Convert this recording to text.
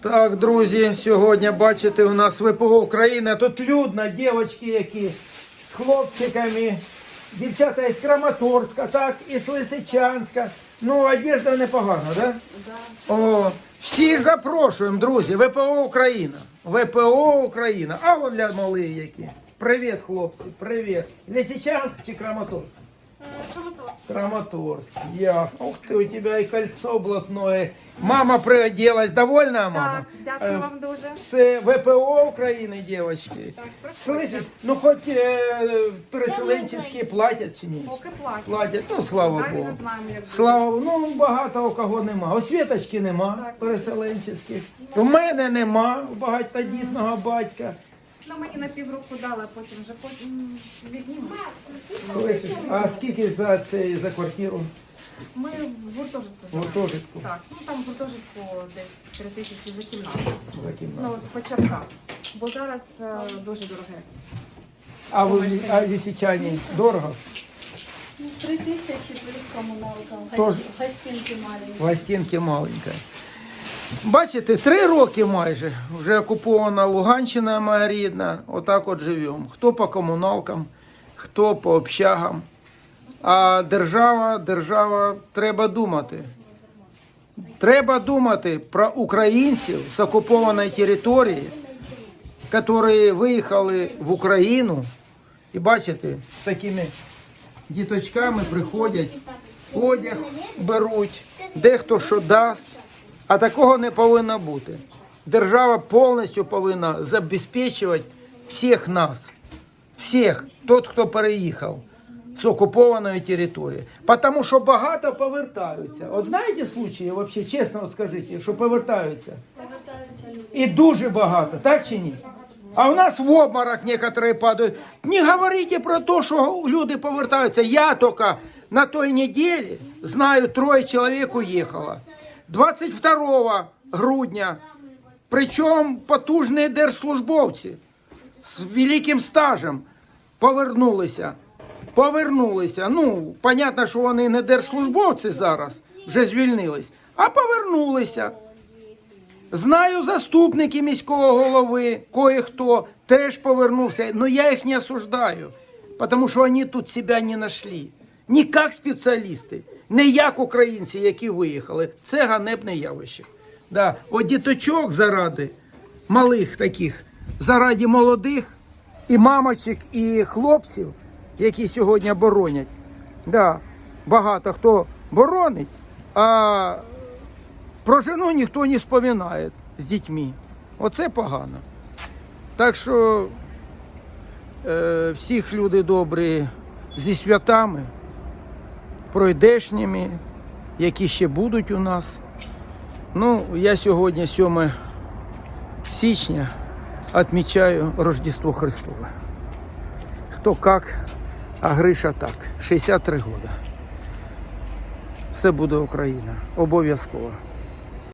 Так, друзі, сьогодні бачите, у нас ВПО України. Тут людно, дівчатки які з хлопчиками, дівчата із Краматорська, так, із Лисичанська. Ну, одежда непогана, да? О, всіх запрошуємо, друзі. ВПО Україна. ВПО Україна. А от для малих які. Привіт, хлопці, привіт. Лисичанськ чи Краматорськ? Краматорск, ясно. Ух ты, у тебя и кольцо блатное. Мама приоделась, довольна мама? Так, дякую Е, вам дуже. Все ВПО України, девочки. Так. Слышишь, ну хоть е, переселенческие платять чи ні? Поки платять. Платять, ну слава Далі Богу. не знаємо, як буде. Слава Богу, ну багато у кого нема. Освіточки нема Так. переселенческих. У мене нема у багатодітного батька. Ну, мені на півроку дали, а потім вже потім. А скільки за це за квартиру? Ми в гуртожитку В живемо. гуртожитку. Так, ну там в гуртожитку десь 3 тисячі за кімнату. За кімнату. Ну, по чарках. Бо зараз е, дуже дороге. А ви а лісичані дорого? Три тисячі плюс комуналка, Тож- гостинки маленькі. Пластинки маленька. Бачите, три роки майже вже окупована Луганщина моя рідна. Отак от живемо. Хто по комуналкам, хто по общагам. А держава, держава, треба думати. Треба думати про українців з окупованої території, які виїхали в Україну. І бачите, з такими діточками приходять, одяг беруть, дехто що дасть. А такого не повинно бути. Держава повністю повинна забезпечувати всіх нас, всіх, тот, хто переїхав з окупованої території. Тому що багато повертаються. От знаєте случаї, вообще, чесно скажіть, що повертаються? І дуже багато, так чи ні? А у нас в обморок некоторые падают. Не говорите про то, що люди повертаються. Я тільки на той неділі знаю, троє чоловік уїхало. 22 грудня, причому потужні держслужбовці з великим стажем повернулися. Повернулися. Ну, понятно, що вони не держслужбовці зараз, вже звільнились, а повернулися. Знаю заступники міського голови, кое-хто теж повернувся, но я їх не осуждаю, тому що вони тут себе не знайшли. Ні як спеціалісти, не як українці, які виїхали. Це ганебне явище. Да. От діточок заради малих таких, заради молодих і мамочок, і хлопців, які сьогодні боронять. Да. Багато хто боронить, а про жену ніхто не споминає з дітьми. Оце погано. Так що е, всіх люди добрі зі святами, пройдешніми, які ще будуть у нас. Ну, я сьогодні, 7 січня, відмічаю Рождество Христове. Хто як, а Гриша так. 63 роки. Все буде Україна. Обов'язково.